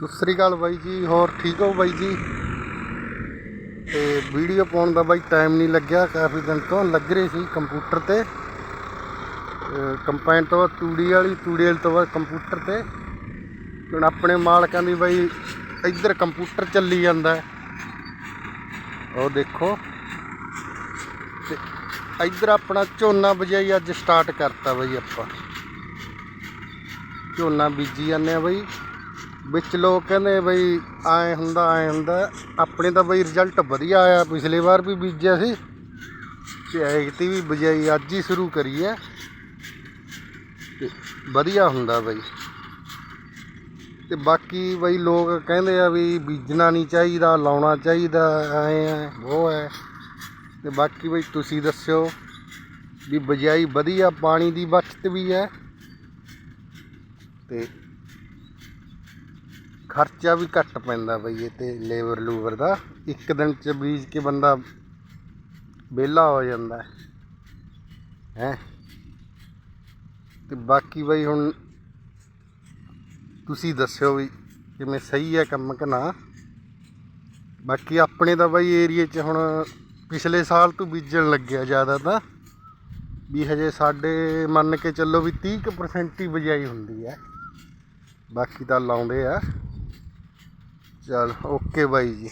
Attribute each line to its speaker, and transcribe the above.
Speaker 1: ਸਤਿ ਸ੍ਰੀ ਅਕਾਲ ਬਾਈ ਜੀ, ਹੋਰ ਠੀਕ ਹੋ ਬਾਈ ਜੀ? ਤੇ ਵੀਡੀਓ ਪਾਉਣ ਦਾ ਬਾਈ ਟਾਈਮ ਨਹੀਂ ਲੱਗਿਆ, ਕਾਫੀ ਦਿਨ ਤੋਂ ਲੱਗ ਰਹੀ ਸੀ ਕੰਪਿਊਟਰ ਤੇ। ਕੰਪਾਈਨ ਤੋਂ ਬਾਅਦ ਤੂੜੀ ਵਾਲੀ ਤੂੜੀ ਵਾਲੀ ਤੋਂ ਬਾਅਦ ਕੰਪਿਊਟਰ ਤੇ। ਹੁਣ ਆਪਣੇ ਮਾਲਕਾਂ ਦੀ ਬਾਈ ਇੱਧਰ ਕੰਪਿਊਟਰ ਚੱਲੀ ਜਾਂਦਾ। ਉਹ ਦੇਖੋ। ਤੇ ਇੱਧਰ ਆਪਣਾ ਝੋਨਾ ਬਜਾਈ ਅੱਜ ਸਟਾਰਟ ਕਰਤਾ ਬਾਈ ਆਪਾਂ। ਝੋਨਾ ਬੀਜੀ ਜਾਂਦੇ ਆ ਬਾਈ। ਵਿੱਚ ਲੋਕ ਕਹਿੰਦੇ ਬਈ ਐ ਹੁੰਦਾ ਐ ਹੁੰਦਾ। ਆਪਣੇ ਤਾਂ ਬਈ ਰਿਜ਼ਲਟ ਵਧੀਆ ਆਇਆ, ਪਿਛਲੇ ਵਾਰ ਵੀ ਬੀਜਿਆ ਸੀ। ਤੇ ਐਗਤੀ ਵੀ ਬਜਾਈ ਅੱਜ ਹੀ ਸ਼ੁਰੂ ਕਰੀ ਹੈ ਤੇ ਵਧੀਆ ਹੁੰਦਾ ਬਈ। ਤੇ ਬਾਕੀ ਬਈ ਲੋਕ ਕਹਿੰਦੇ ਆ ਵੀ ਬੀਜਣਾ ਨਹੀਂ ਚਾਹੀਦਾ, ਲਾਉਣਾ ਚਾਹੀਦਾ, ਐ ਐ, ਉਹ ਹੈ ਤੇ ਬਾਕੀ ਬਈ ਤੁਸੀਂ ਦੱਸਿਓ ਵੀ ਬਜਾਈ ਵਧੀਆ, ਪਾਣੀ ਦੀ ਬਚਤ ਵੀ ਹੈ। ਤੇ ਖਰਚਾ ਵੀ ਘੱਟ ਪੈਂਦਾ ਬਈ ਇਹ ਤੇ ਲੇਬਰ ਲੂਬਰ ਦਾ। ਇੱਕ ਦਿਨ ਚ ਬੀਜ ਕੇ ਬੰਦਾ ਵਿਹਲਾ ਹੋ ਜਾਂਦਾ ਹੈ। ਤੇ ਬਾਕੀ ਬਈ ਹੁਣ ਤੁਸੀਂ ਦੱਸਿਓ ਵੀ ਕਿਵੇਂ ਸਹੀ ਹੈ ਕੰਮ ਕਿ ਨਾ। ਬਾਕੀ ਆਪਣੇ ਤਾਂ ਬਈ ਏਰੀਏ 'ਚ ਹੁਣ ਪਿਛਲੇ ਸਾਲ ਤੋਂ ਬੀਜਣ ਲੱਗਿਆ ਜ਼ਿਆਦਾ ਤਾਂ। ਵੀ ਹਜੇ ਸਾਡੇ ਮੰਨ ਕੇ ਚੱਲੋ ਵੀ 30% ਹੀ ਬਜਾਈ ਹੁੰਦੀ ਹੈ। ਬਾਕੀ ਤਾਂ ਲਾਉਂਦੇ ਆ। ਚਲ ਓਕੇ ਬਾਈ ਜੀ।